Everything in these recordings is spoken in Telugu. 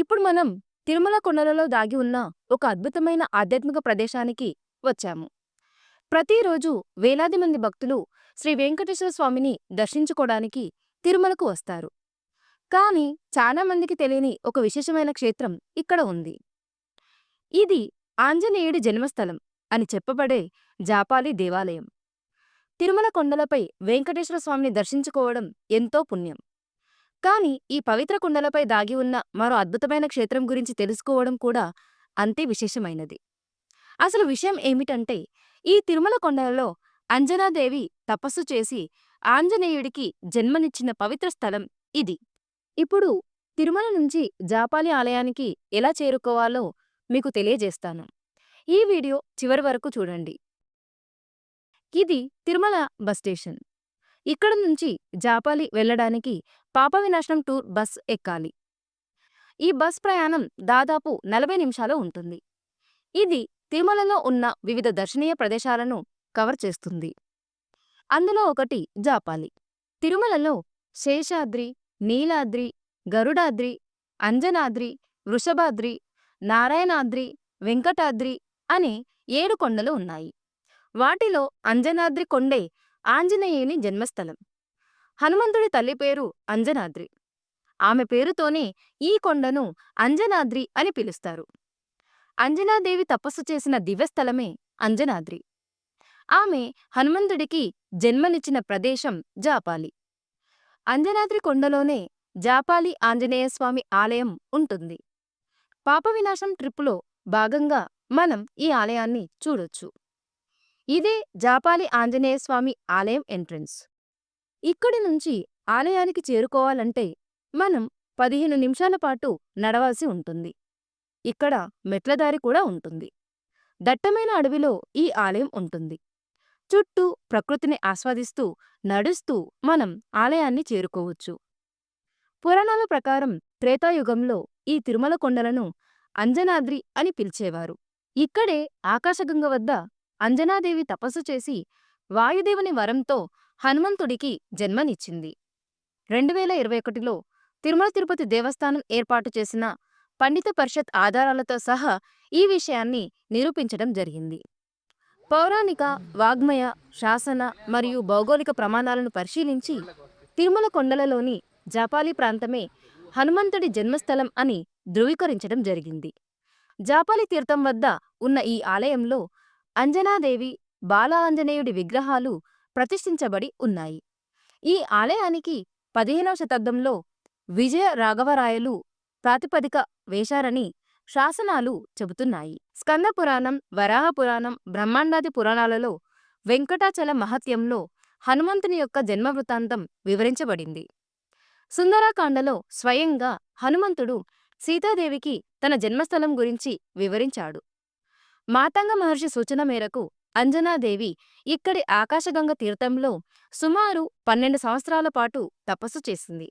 ఇప్పుడు మనం తిరుమల కొండలలో దాగి ఉన్న ఒక అద్భుతమైన ఆధ్యాత్మిక ప్రదేశానికి వచ్చాము. ప్రతిరోజు వేలాది మంది భక్తులు శ్రీ వెంకటేశ్వర స్వామిని దర్శించుకోవడానికి తిరుమలకు వస్తారు. కానీ చాలామందికి తెలియని ఒక విశేషమైన క్షేత్రం ఇక్కడ ఉంది. ఇది ఆంజనేయుడి జన్మస్థలం అని చెప్పబడే జాపాలి దేవాలయం. తిరుమల కొండలపై వెంకటేశ్వర స్వామిని దర్శించుకోవడం ఎంతో పుణ్యం. కానీ ఈ పవిత్ర కొండలపై దాగి ఉన్న మరో అద్భుతమైన క్షేత్రం గురించి తెలుసుకోవడం కూడా అంతే విశేషమైనది. అసలు విషయం ఏమిటంటే ఈ తిరుమల కొండలలో అంజనాదేవి తపస్సు చేసి ఆంజనేయుడికి జన్మనిచ్చిన పవిత్ర స్థలం ఇది. ఇప్పుడు తిరుమల నుంచి జాపాలి ఆలయానికి ఎలా చేరుకోవాలో మీకు తెలియజేస్తాను. ఈ వీడియో చివరి వరకు చూడండి. ఇది తిరుమల బస్ స్టేషన్. ఇక్కడ నుంచి జాపాలి వెళ్ళడానికి పాప వినాశనం టూర్ బస్ ఎక్కాలి. ఈ బస్ ప్రయాణం దాదాపు నలభై నిమిషాలు ఉంటుంది. ఇది తిరుమలలో ఉన్న వివిధ దర్శనీయ ప్రదేశాలను కవర్ చేస్తుంది. అందులో ఒకటి జాపాలి. తిరుమలలో శేషాద్రి నీలాద్రి గరుడాద్రి అంజనాద్రి వృషభాద్రి నారాయణాద్రి వెంకటాద్రి అనే ఏడు కొండలు ఉన్నాయి. వాటిలో అంజనాద్రి కొండే ఆంజనేయుని జన్మస్థలం. హనుమంతుడి తల్లి పేరు అంజనాద్రి. ఆమె పేరుతోనే ఈ కొండను అంజనాద్రి అని పిలుస్తారు. అంజనాదేవి తపస్సు చేసిన దివ్యస్థలమే అంజనాద్రి. ఆమె హనుమంతుడికి జన్మనిచ్చిన ప్రదేశం జాపాలి. అంజనాద్రి కొండలోనే జాపాలి ఆంజనేయస్వామి ఆలయం ఉంటుంది. పాపవినాశం ట్రిప్పులో భాగంగా మనం ఈ ఆలయాన్ని చూడొచ్చు. ఇదే జాపాలి ఆంజనేయస్వామి ఆలయం ఎంట్రన్స్. ఇక్కడి నుంచి ఆలయానికి చేరుకోవాలంటే మనం పదిహేను నిమిషాల పాటు నడవాల్సి ఉంటుంది. ఇక్కడ మెట్లదారి కూడా ఉంటుంది. దట్టమైన అడవిలో ఈ ఆలయం ఉంటుంది. చుట్టూ ప్రకృతిని ఆస్వాదిస్తూ నడుస్తూ మనం ఆలయాన్ని చేరుకోవచ్చు. పురాణాల ప్రకారం త్రేతాయుగంలో ఈ తిరుమల కొండలను అంజనాద్రి అని పిలిచేవారు. ఇక్కడే ఆకాశగంగ వద్ద అంజనాదేవి తపస్సు చేసి వాయుదేవుని వరంతో హనుమంతుడికి జన్మనిచ్చింది. రెండు వేల ఇరవై ఒకటిలో తిరుమల తిరుపతి దేవస్థానం ఏర్పాటు చేసిన పండిత పరిషత్ ఆధారాలతో సహా ఈ విషయాన్ని నిరూపించడం జరిగింది. పౌరాణిక వాగ్మయ శాసన మరియు భౌగోళిక ప్రమాణాలను పరిశీలించి తిరుమల కొండలలోని జాపాలి ప్రాంతమే హనుమంతుడి జన్మస్థలం అని ధృవీకరించడం జరిగింది. జాపాలి తీర్థం వద్ద ఉన్న ఈ ఆలయంలో అంజనాదేవి బాల ఆంజనేయుడి విగ్రహాలు ప్రతిష్ఠించబడి ఉన్నాయి. ఈ ఆలయానికి పదిహేనవ శతాబ్దంలో విజయ రాఘవరాయలు ప్రాతిపదిక వేశారని శాసనాలు చెబుతున్నాయి. స్కందపురాణం వరాహపురాణం వరాహ పురాణం బ్రహ్మాండాది పురాణాలలో వెంకటాచల మహత్యంలో హనుమంతుని యొక్క జన్మ వృత్తాంతం వివరించబడింది. సుందరాకాండలో స్వయంగా హనుమంతుడు సీతాదేవికి తన జన్మస్థలం గురించి వివరించాడు. మాతంగ మహర్షి సూచన మేరకు అంజనాదేవి ఇక్కడి ఆకాశగంగ తీర్థంలో సుమారు పన్నెండు సంవత్సరాల పాటు తపస్సు చేసింది.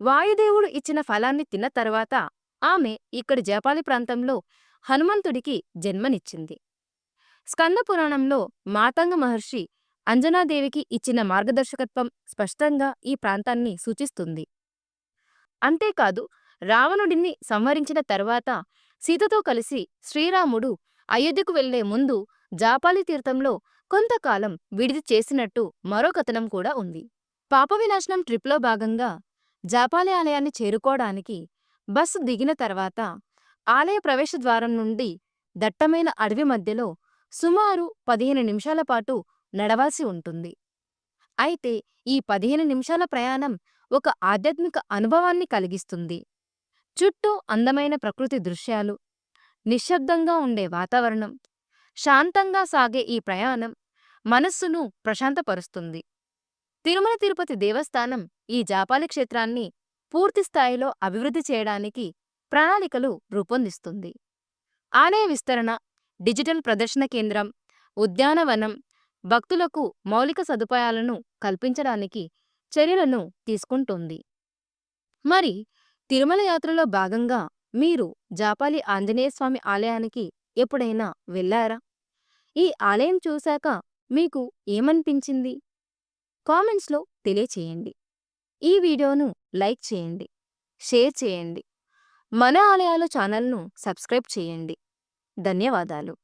వాయుదేవుడు ఇచ్చిన ఫలాన్ని తిన్న తరువాత ఆమె ఇక్కడి జపాలి ప్రాంతంలో హనుమంతుడికి జన్మనిచ్చింది. స్కంద పురాణంలో మాతంగ మహర్షి అంజనాదేవికి ఇచ్చిన మార్గదర్శకత్వం స్పష్టంగా ఈ ప్రాంతాన్ని సూచిస్తుంది. అంతేకాదు రావణుడిని సంహరించిన తరువాత సీతతో కలిసి శ్రీరాముడు అయోధ్యకు వెళ్ళే ముందు జాపాలి తీర్థంలో కొంతకాలం విడిది చేసినట్టు మరో కథనం కూడా ఉంది. పాప వినాశనం ట్రిప్లో భాగంగా జాపాలి ఆలయాన్ని చేరుకోవడానికి బస్సు దిగిన తర్వాత ఆలయ ప్రవేశద్వారం నుండి దట్టమైన అడవి మధ్యలో సుమారు పదిహేను నిమిషాల పాటు నడవాల్సి ఉంటుంది. అయితే ఈ పదిహేను నిమిషాల ప్రయాణం ఒక ఆధ్యాత్మిక అనుభవాన్ని కలిగిస్తుంది. చుట్టూ అందమైన ప్రకృతి దృశ్యాలు నిశ్శబ్దంగా ఉండే వాతావరణం శాంతంగా సాగే ఈ ప్రయాణం మనస్సును ప్రశాంతపరుస్తుంది. తిరుమల తిరుపతి దేవస్థానం ఈ జాపాలి క్షేత్రాన్ని పూర్తిస్థాయిలో అభివృద్ధి చేయడానికి ప్రణాళికలు రూపొందిస్తుంది. ఆలయ విస్తరణ డిజిటల్ ప్రదర్శన కేంద్రం ఉద్యానవనం భక్తులకు మౌలిక సదుపాయాలను కల్పించడానికి చర్యలను తీసుకుంటోంది. మరి తిరుమల యాత్రలో భాగంగా మీరు జాపాలి ఆంజనేయస్వామి ఆలయానికి ఎప్పుడైనా వెళ్ళారా? ఈ ఆలయం చూశాక మీకు ఏమనిపించింది? కామెంట్స్లో తెలియచేయండి. ఈ వీడియోను లైక్ చేయండి షేర్ చేయండి మన ఆలయాలు ఛానల్ను సబ్స్క్రైబ్ చేయండి. ధన్యవాదాలు.